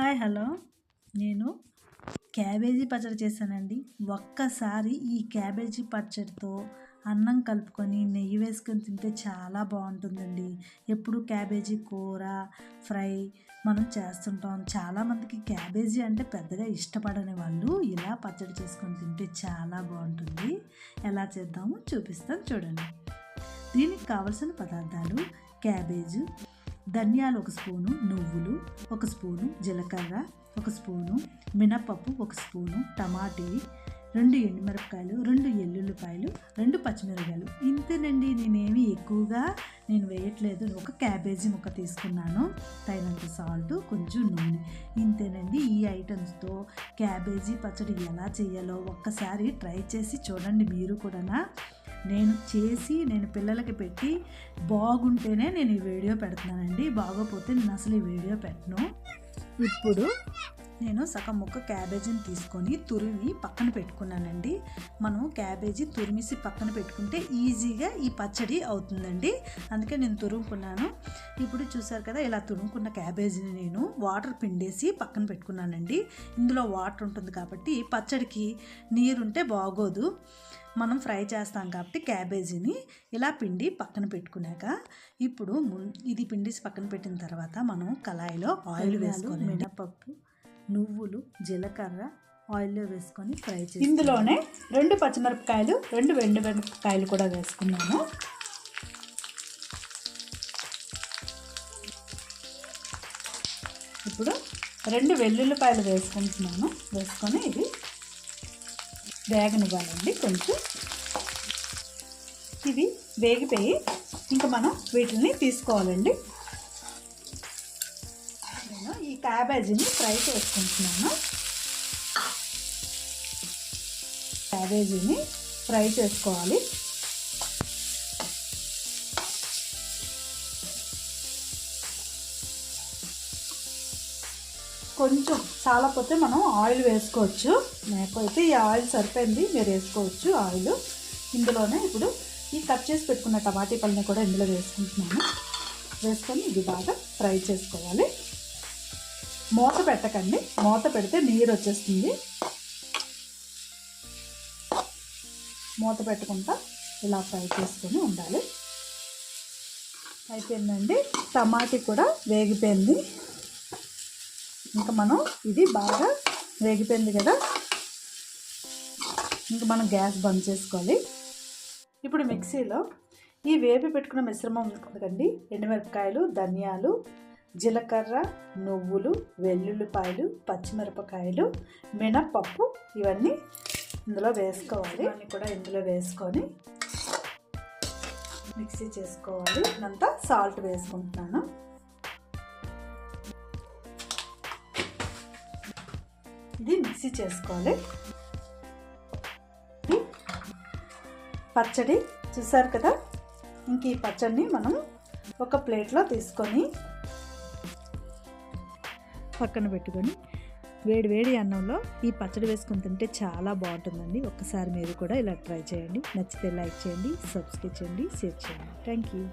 Hi hello. నేను cabbage పచ్చడి చేశానండి. ఒక్కసారి ఈ క్యాబేజీ పచ్చడితో అన్నం కలుపుకొని నెయ్యి వేసుకొని తింటే చాలా బాగుంటుందండి. ఎప్పుడు క్యాబేజీ కూర ఫ్రై మనం చేస్తుంటాం. చాలామందికి క్యాబేజీ అంటే పెద్దగా ఇష్టపడని వాళ్ళు ఇలా పచ్చడి చేసుకొని తింటే చాలా బాగుంటుంది. ఎలా చేద్దామో చూపిస్తాను చూడండి. దీనికి కావలసిన పదార్థాలు క్యాబేజు ధనియాలు ఒక స్పూను నువ్వులు ఒక స్పూను జీలకర్ర ఒక స్పూను మినపప్పు ఒక స్పూను టమాటీ రెండు ఎండుమిరపకాయలు రెండు ఎల్లుల్లిపాయలు రెండు పచ్చిమిరపకాయలు. ఇంతేనండి నేనేమి ఎక్కువగా నేను వేయట్లేదు. ఒక క్యాబేజీ ముక్క తీసుకున్నాను. తగినంత సాల్ట్ కొంచెం నూనె. ఇంతేనండి ఈ ఐటమ్స్తో క్యాబేజీ పచ్చడి ఎలా చేయాలో ఒక్కసారి ట్రై చేసి చూడండి మీరు కూడా నేను చేసి నేను పిల్లలకి పెట్టి బాగుంటేనే నేను ఈ వీడియో పెడుతున్నానండి. బాగోపోతే నేను అసలు ఈ వీడియో పెట్టను. ఇప్పుడు నేను సగం ముక్క క్యాబేజీని తీసుకొని తురిమి పక్కన పెట్టుకున్నానండి. మనం క్యాబేజీ తురిమిసి పక్కన పెట్టుకుంటే ఈజీగా ఈ పచ్చడి అవుతుందండి. అందుకే నేను తురుముకున్నాను. ఇప్పుడు చూసారు కదా ఇలా తురుముకున్న క్యాబేజీని నేను వాటర్ పిండేసి పక్కన పెట్టుకున్నానండి. ఇందులో వాటర్ ఉంటుంది కాబట్టి పచ్చడికి నీరుంటే బాగోదు. మనం ఫ్రై చేస్తాం కాబట్టి క్యాబేజీని ఇలా పిండి పక్కన పెట్టుకున్నాక ఇప్పుడు ఇది పిండిసి పక్కన పెట్టిన తర్వాత మనం కళాయిలో ఆయిల్ వేసుకొని మినపప్పు నువ్వులు జీలకర్ర ఆయిల్లో వేసుకొని ఫ్రై చేసి ఇందులోనే రెండు పచ్చిమిరపకాయలు రెండు వెండు మిరపకాయలు కూడా వేసుకున్నాను. ఇప్పుడు రెండు వెల్లుల్లిపాయలు వేసుకుంటున్నాను. వేసుకొని ఇది వేగనివ్వాలండి కొంచెం. ఇవి వేగిపోయి ఇంకా మనం వీటిని తీసుకోవాలండి. క్యాబేజీని ఫ్రై చేసుకుంటున్నాను. క్యాబేజీని ఫ్రై చేసుకోవాలి. కొంచెం చాలాపోతే మనం ఆయిల్ వేసుకోవచ్చు. లేకపోతే ఈ ఆయిల్ సరిపోయింది మీరు వేసుకోవచ్చు ఆయిల్. ఇందులోనే ఇప్పుడు ఈ కట్ చేసి పెట్టుకున్న టమాటీ పళ్ళని కూడా ఇందులో వేసుకుంటున్నాను. వేసుకొని ఇది బాగా ఫ్రై చేసుకోవాలి. మూత పెట్టకండి. మూత పెడితే నీరు వచ్చేస్తుంది. మూత పెట్టకుండా ఇలా ఫ్రై చేసుకొని ఉండాలి. అయిపోయిందండి. టమాటీ కూడా వేగిపోయింది. ఇంకా మనం ఇది బాగా వేగిపోయింది కదా. ఇంకా మనం గ్యాస్ బంద్ చేసుకోవాలి. ఇప్పుడు మిక్సీలో ఈ వేపి పెట్టుకున్న మిశ్రమం కదండి. ఎండుమిరపకాయలు ధనియాలు జీలకర్ర నువ్వులు వెల్లుల్లిపాయలు పచ్చిమిరపకాయలు మినప్పప్పు ఇవన్నీ ఇందులో వేసుకోవాలి. ఇవన్నీ కూడా ఇందులో వేసుకొని మిక్సీ చేసుకోవాలి. ఇదంతా సాల్ట్ వేసుకుంటున్నాను. ఇది మిక్సీ చేసుకోవాలి. పచ్చడి చూసారు కదా? ఇంక ఈ పచ్చడిని మనం ఒక ప్లేట్లో తీసుకొని పక్కన పెట్టుకొని వేడి వేడి అన్నంలో ఈ పచ్చడి వేసుకొని తింటే చాలా బాగుంటుందండి. ఒక్కసారి మీరు కూడా ఇలా ట్రై చేయండి. నచ్చితే లైక్ చేయండి సబ్స్క్రైబ్ చేయండి షేర్ చేయండి. Thank you.